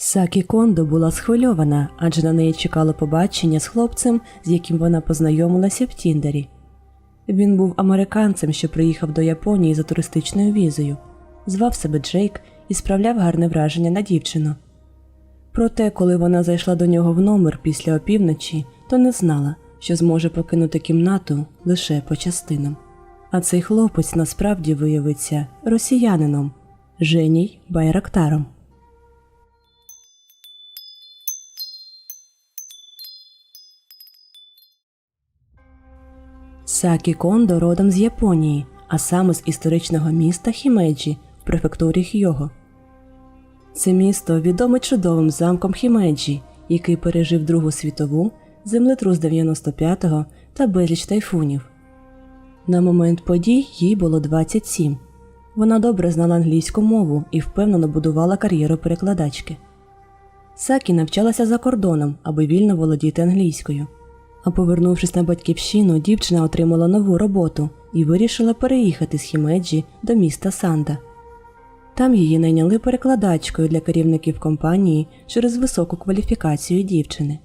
Сакі Кондо була схвильована, адже на неї чекало побачення з хлопцем, з яким вона познайомилася в Тіндері. Він був американцем, що приїхав до Японії за туристичною візою, звав себе Джейк і справляв гарне враження на дівчину. Проте, коли вона зайшла до нього в номер після опівночі, то не знала, що зможе покинути кімнату лише по частинам. А цей хлопець насправді виявиться росіянином Женій Байрактаром. Сакі Кондо родом з Японії, а саме з історичного міста Хімеджі в префектурі Хйого. Це місто відоме чудовим замком Хімеджі, який пережив Другу світову, землетрус 95-го та безліч тайфунів. На момент подій їй було 27. Вона добре знала англійську мову і впевнено будувала кар'єру перекладачки. Сакі навчалася за кордоном, аби вільно володіти англійською. А повернувшись на батьківщину, дівчина отримала нову роботу і вирішила переїхати з Хімеджі до міста Санда. Там її найняли перекладачкою для керівників компанії через високу кваліфікацію дівчини.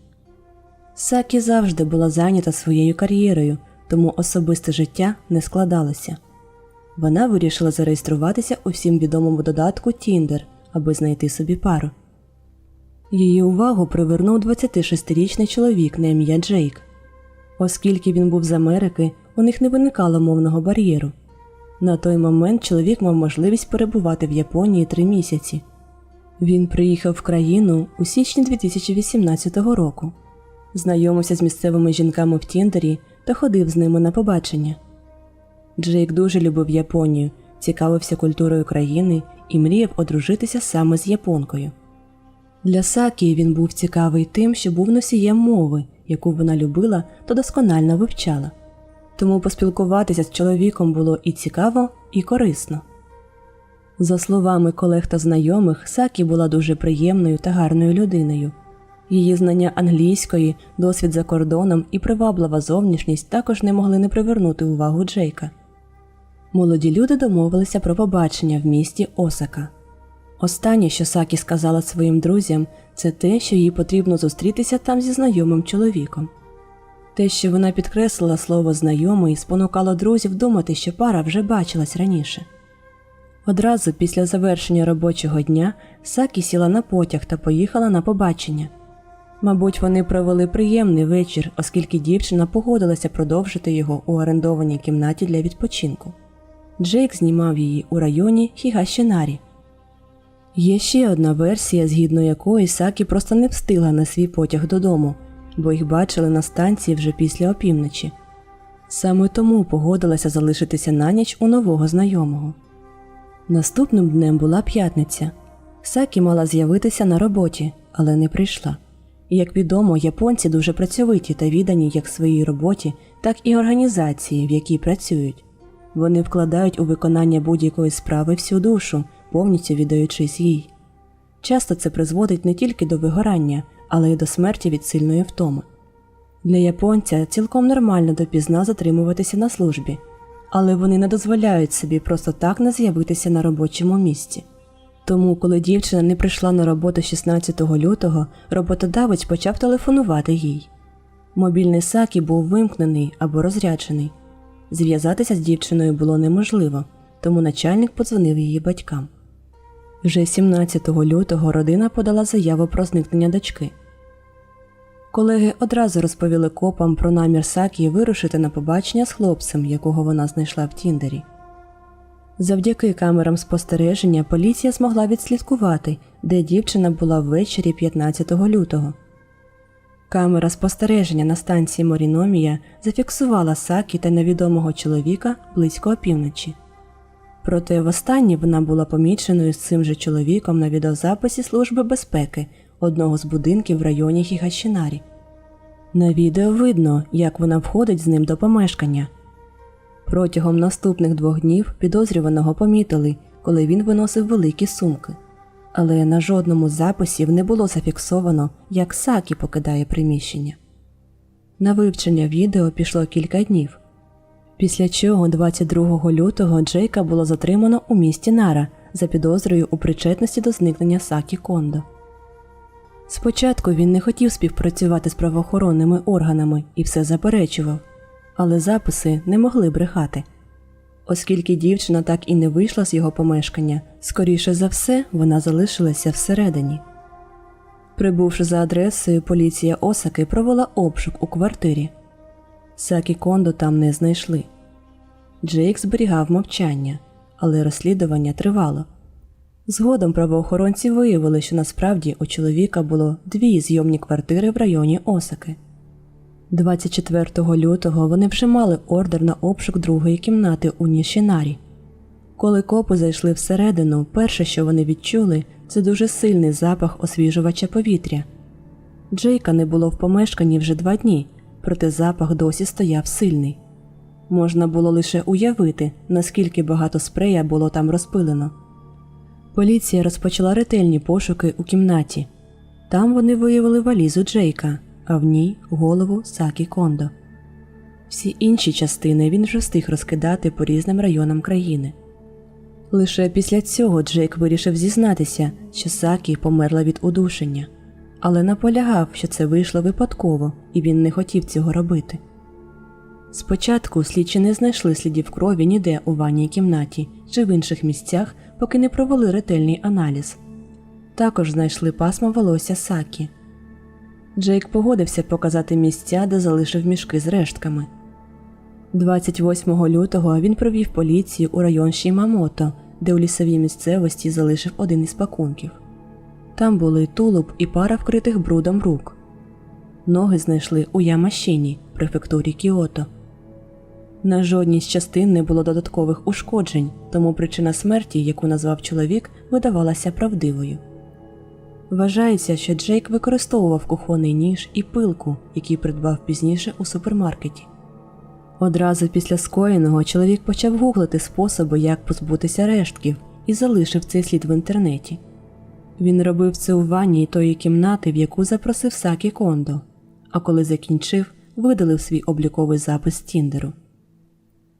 Сакі завжди була зайнята своєю кар'єрою, тому особисте життя не складалося. Вона вирішила зареєструватися у всім відомому додатку Tinder, аби знайти собі пару. Її увагу привернув 26-річний чоловік на ім'я Джейк. Оскільки він був з Америки, у них не виникало мовного бар'єру. На той момент чоловік мав можливість перебувати в Японії три місяці. Він приїхав в країну у січні 2018 року, знайомився з місцевими жінками в Тіндері та ходив з ними на побачення. Джейк дуже любив Японію, цікавився культурою країни і мріяв одружитися саме з японкою. Для Сакі він був цікавий тим, що був носієм мови, яку вона любила та досконально вивчала. Тому поспілкуватися з чоловіком було і цікаво, і корисно. За словами колег та знайомих, Сакі була дуже приємною та гарною людиною. Її знання англійської, досвід за кордоном і приваблива зовнішність також не могли не привернути увагу Джейка. Молоді люди домовилися про побачення в місті Осака. Останнє, що Сакі сказала своїм друзям, це те, що їй потрібно зустрітися там зі знайомим чоловіком. Те, що вона підкреслила слово знайомий, спонукало друзів думати, що пара вже бачилась раніше. Одразу після завершення робочого дня Сакі сіла на потяг та поїхала на побачення. Мабуть, вони провели приємний вечір, оскільки дівчина погодилася продовжити його у орендованій кімнаті для відпочинку. Джейк знімав її у районі Хігашінарі. Є ще одна версія, згідно якої Сакі просто не встигла на свій потяг додому, бо їх бачили на станції вже після опівночі. Саме тому погодилася залишитися на ніч у нового знайомого. Наступним днем була п'ятниця. Сакі мала з'явитися на роботі, але не прийшла. Як відомо, японці дуже працьовиті та віддані як своїй роботі, так і організації, в якій працюють. Вони вкладають у виконання будь-якої справи всю душу, повністю віддаючись їй. Часто це призводить не тільки до вигорання, але й до смерті від сильної втоми. Для японця цілком нормально допізна затримуватися на службі, але вони не дозволяють собі просто так не з'явитися на робочому місці. Тому, коли дівчина не прийшла на роботу 16 лютого, роботодавець почав телефонувати їй. Мобільний Сакі був вимкнений або розряджений. Зв'язатися з дівчиною було неможливо, тому начальник подзвонив її батькам. Вже 17 лютого родина подала заяву про зникнення дочки. Колеги одразу розповіли копам про намір Сакі вирушити на побачення з хлопцем, якого вона знайшла в Тіндері. Завдяки камерам спостереження поліція змогла відслідкувати, де дівчина була ввечері 15 лютого. Камера спостереження на станції Моріномія зафіксувала Сакі та невідомого чоловіка близько опівночі. Проте востаннє вона була поміченою з цим же чоловіком на відеозаписі Служби безпеки одного з будинків в районі Хігашінарі. На відео видно, як вона входить з ним до помешкання. Протягом наступних двох днів підозрюваного помітили, коли він виносив великі сумки. Але на жодному з записів не було зафіксовано, як Сакі покидає приміщення. На вивчення відео пішло кілька днів. Після чого 22 лютого Джейка було затримано у місті Нара за підозрою у причетності до зникнення Сакі Кондо. Спочатку він не хотів співпрацювати з правоохоронними органами і все заперечував, але записи не могли брехати. Оскільки дівчина так і не вийшла з його помешкання, скоріше за все, вона залишилася всередині. Прибувши за адресою, поліція Осаки провела обшук у квартирі. Сакі Кондо там не знайшли. Джейк зберігав мовчання, але розслідування тривало. Згодом правоохоронці виявили, що насправді у чоловіка було дві зйомні квартири в районі Осаки. 24 лютого вони вже мали ордер на обшук другої кімнати у Нішінарі. Коли копи зайшли всередину, перше, що вони відчули, це дуже сильний запах освіжувача повітря. Джейка не було в помешканні вже два дні, проте запах досі стояв сильний. Можна було лише уявити, наскільки багато спрея було там розпилено. Поліція розпочала ретельні пошуки у кімнаті. Там вони виявили валізу Джейка, а в ній голову Сакі Кондо. Всі інші частини він вже встиг розкидати по різним районам країни. Лише після цього Джейк вирішив зізнатися, що Сакі померла від удушення, але наполягав, що це вийшло випадково, і він не хотів цього робити. Спочатку слідчі не знайшли слідів крові ніде у ванній кімнаті чи в інших місцях, поки не провели ретельний аналіз. Також знайшли пасмо волосся Сакі. Джейк погодився показати місця, де залишив мішки з рештками. 28 лютого він провів поліцію у район Шімамото, де у лісовій місцевості залишив один із пакунків. Там були тулуб і пара вкритих брудом рук. Ноги знайшли у Ямашіні, префектурі Кіото. На жодній з частин не було додаткових ушкоджень, тому причина смерті, яку назвав чоловік, видавалася правдивою. Вважається, що Джейк використовував кухонний ніж і пилку, який придбав пізніше у супермаркеті. Одразу після скоєного чоловік почав гуглити способи, як позбутися рештків, і залишив цей слід в інтернеті. Він робив це у ванні тої кімнати, в яку запросив Сакі Кондо, а коли закінчив, видалив свій обліковий запис Тіндеру.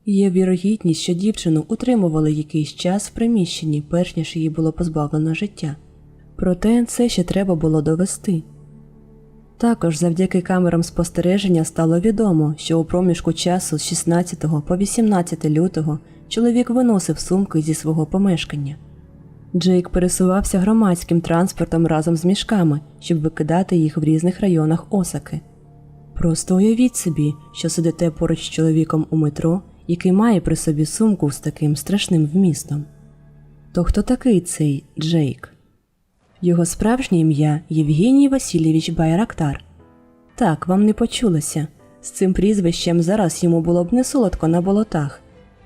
Є вірогідність, що дівчину утримували якийсь час в приміщенні, перш ніж її було позбавлено життя. Проте це ще треба було довести. Також завдяки камерам спостереження стало відомо, що у проміжку часу з 16 по 18 лютого чоловік виносив сумки зі свого помешкання. Джейк пересувався громадським транспортом разом з мішками, щоб викидати їх в різних районах Осаки. Просто уявіть собі, що сидите поруч з чоловіком у метро, який має при собі сумку з таким страшним вмістом. То хто такий цей Джейк? Його справжнє ім'я Євгеній Васильєвич Байрактар. Так, вам не почулося. З цим прізвищем зараз йому було б не солодко на болотах.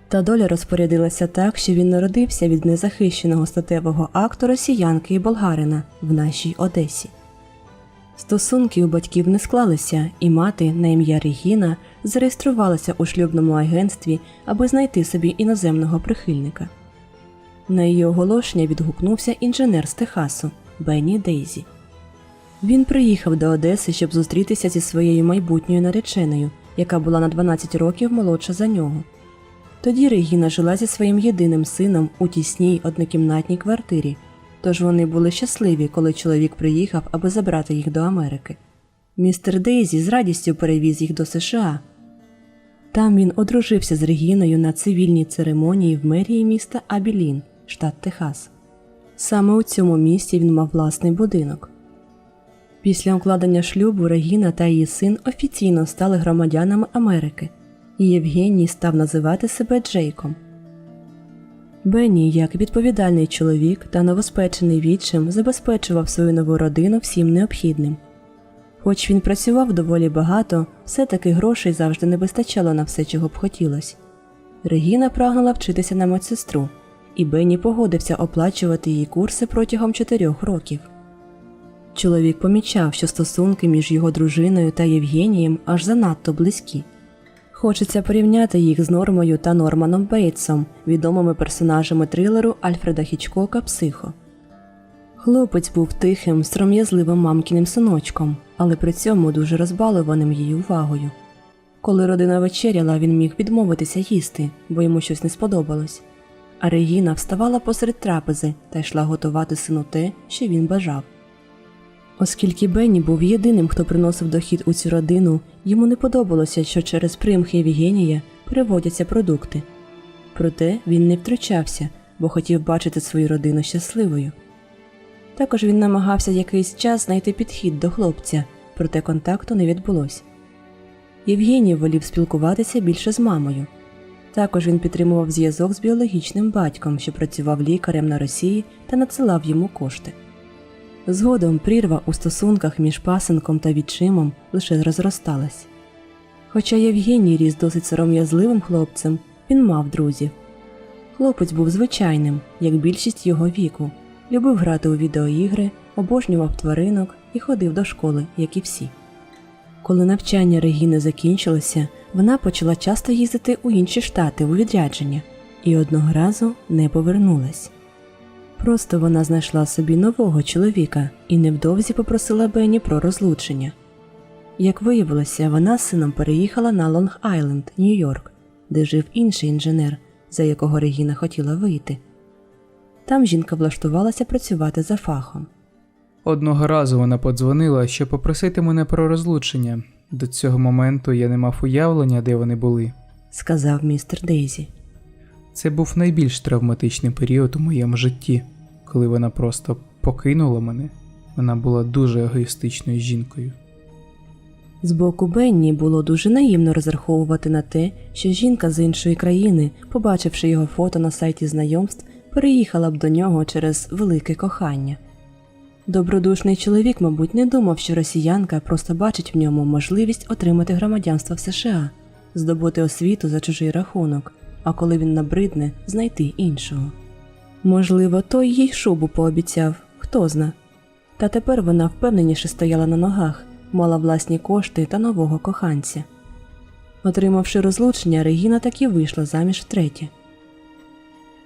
Та доля розпорядилася так, що він народився від незахищеного статевого акту росіянки і болгарина в нашій Одесі. Стосунки у батьків не склалися, і мати на ім'я Регіна зареєструвалася у шлюбному агентстві, аби знайти собі іноземного прихильника. На її оголошення відгукнувся інженер з Техасу Бенні Дейзі. Він приїхав до Одеси, щоб зустрітися зі своєю майбутньою нареченою, яка була на 12 років молодша за нього. Тоді Регіна жила зі своїм єдиним сином у тісній однокімнатній квартирі, тож вони були щасливі, коли чоловік приїхав, аби забрати їх до Америки. Містер Дейзі з радістю перевіз їх до США. Там він одружився з Регіною на цивільній церемонії в мерії міста Абілін, штат Техас. Саме у цьому місті він мав власний будинок. Після укладення шлюбу Регіна та її син офіційно стали громадянами Америки, і Євгеній став називати себе Джейком. Бенні, як відповідальний чоловік та новоспечений відчим, забезпечував свою нову родину всім необхідним. Хоч він працював доволі багато, все-таки грошей завжди не вистачало на все, чого б хотілося. Регіна прагнула вчитися на медсестру, і Бенні погодився оплачувати її курси протягом чотирьох років. Чоловік помічав, що стосунки між його дружиною та Євгенієм аж занадто близькі. Хочеться порівняти їх з Нормою та Норманом Бейтсом, відомими персонажами трилеру Альфреда Хічкока Психо. Хлопець був тихим, сором'язливим мамкіним синочком, але при цьому дуже розбалованим її увагою. Коли родина вечеряла, він міг відмовитися їсти, бо йому щось не сподобалось. А Регіна вставала посеред трапези та йшла готувати сину те, що він бажав. Оскільки Бенні був єдиним, хто приносив дохід у цю родину, йому не подобалося, що через примхи Євгенія переводяться продукти. Проте він не втручався, бо хотів бачити свою родину щасливою. Також він намагався якийсь час знайти підхід до хлопця, проте контакту не відбулось. Євгеній волів спілкуватися більше з мамою. Також він підтримував зв'язок з біологічним батьком, що працював лікарем на Росії та надсилав йому кошти. Згодом прірва у стосунках між пасенком та відчимом лише розросталась. Хоча Євгеній ріс досить сором'язливим хлопцем, він мав друзів. Хлопець був звичайним, як більшість його віку, любив грати у відеоігри, обожнював тваринок і ходив до школи, як і всі. Коли навчання Регіни закінчилося, вона почала часто їздити у інші штати у відрядження і одного разу не повернулась. Просто вона знайшла собі нового чоловіка і невдовзі попросила Бенні про розлучення. Як виявилося, вона з сином переїхала на Лонг Айленд, Нью-Йорк, де жив інший інженер, за якого Регіна хотіла вийти. Там жінка влаштувалася працювати за фахом. Одного разу вона подзвонила, щоб попросити мене про розлучення. До цього моменту я не мав уявлення, де вони були. сказав містер Дейзі. Це був найбільш травматичний період у моєму житті, коли вона просто покинула мене. Вона була дуже егоїстичною жінкою. З боку Бенні було дуже наївно розраховувати на те, що жінка з іншої країни, побачивши його фото на сайті знайомств, переїхала б до нього через велике кохання. Добродушний чоловік, мабуть, не думав, що росіянка просто бачить в ньому можливість отримати громадянство в США, здобути освіту за чужий рахунок, а коли він набридне, знайти іншого. Можливо, той їй шубу пообіцяв, хто зна. Та тепер вона впевненіше стояла на ногах, мала власні кошти та нового коханця. Отримавши розлучення, Регіна таки вийшла заміж втретє.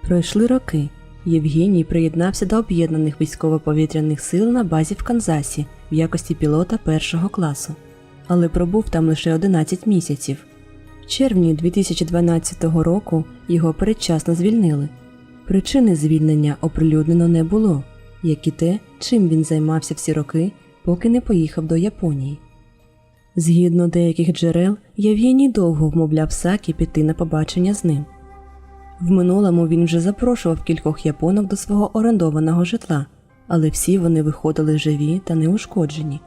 Пройшли роки. Євгеній приєднався до об'єднаних військово-повітряних сил на базі в Канзасі в якості пілота першого класу, але пробув там лише 11 місяців. Червні 2012 року його передчасно звільнили. Причини звільнення оприлюднено не було, як і те, чим він займався всі роки, поки не поїхав до Японії. Згідно деяких джерел, Євгеній довго вмовляв Сакі піти на побачення з ним. В минулому він вже запрошував кількох японок до свого орендованого житла, але всі вони виходили живі та неушкоджені.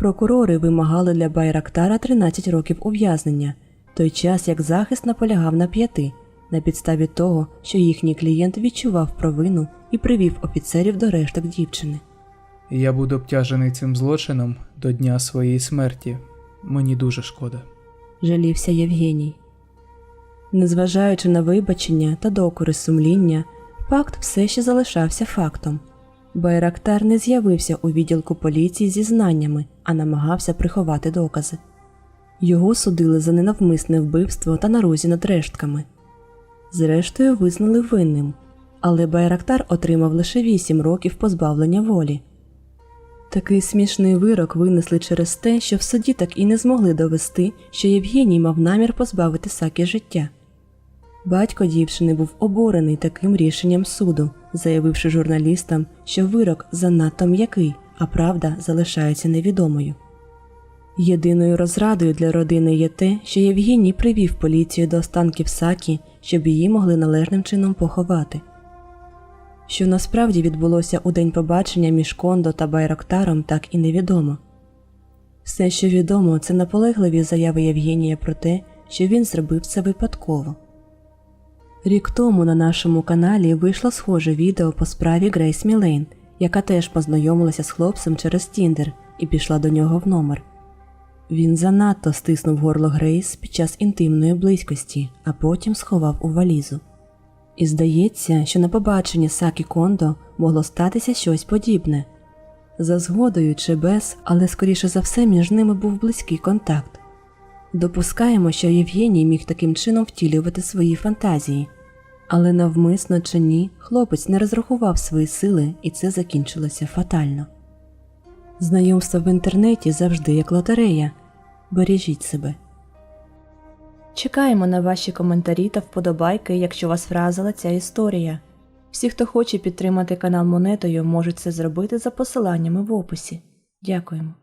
Прокурори вимагали для Байрактара 13 років ув'язнення, той час як захист наполягав на п'яти, на підставі того, що їхній клієнт відчував провину і привів офіцерів до решток дівчини. Я буду обтяжений цим злочином до дня своєї смерті. Мені дуже шкода. жалівся Євгеній. Незважаючи на вибачення та докори сумління, факт все ще залишався фактом. Байрактар не з'явився у відділку поліції зі знаннями, а намагався приховати докази. Його судили за ненавмисне вбивство та нарузі над рештками. Зрештою, визнали винним, але Байрактар отримав лише 8 років позбавлення волі. Такий смішний вирок винесли через те, що в суді так і не змогли довести, що Євгеній мав намір позбавити Сакі життя. Батько дівчини був обурений таким рішенням суду, заявивши журналістам, що вирок занадто м'який, а правда залишається невідомою. Єдиною розрадою для родини є те, що Євгеній привів поліцію до останків Сакі, щоб її могли належним чином поховати. Що насправді відбулося у день побачення між Кондо та Байрактаром, так і невідомо. Все, що відомо, це наполегливі заяви Євгенія про те, що він зробив це випадково. Рік тому на нашому каналі вийшло схоже відео по справі Грейс Мілейн, яка теж познайомилася з хлопцем через Тіндер і пішла до нього в номер. Він занадто стиснув горло Грейс під час інтимної близькості, а потім сховав у валізу. І здається, що на побаченні Сакі Кондо могло статися щось подібне. За згодою чи без, але скоріше за все між ними був близький контакт. Допускаємо, що Євгеній міг таким чином втілювати свої фантазії, але навмисно чи ні, хлопець не розрахував свої сили, і це закінчилося фатально. Знайомство в інтернеті завжди як лотерея. Бережіть себе. Чекаємо на ваші коментарі та вподобайки, якщо вас вразила ця історія. Всі, хто хоче підтримати канал монетою, можуть це зробити за посиланнями в описі. Дякуємо.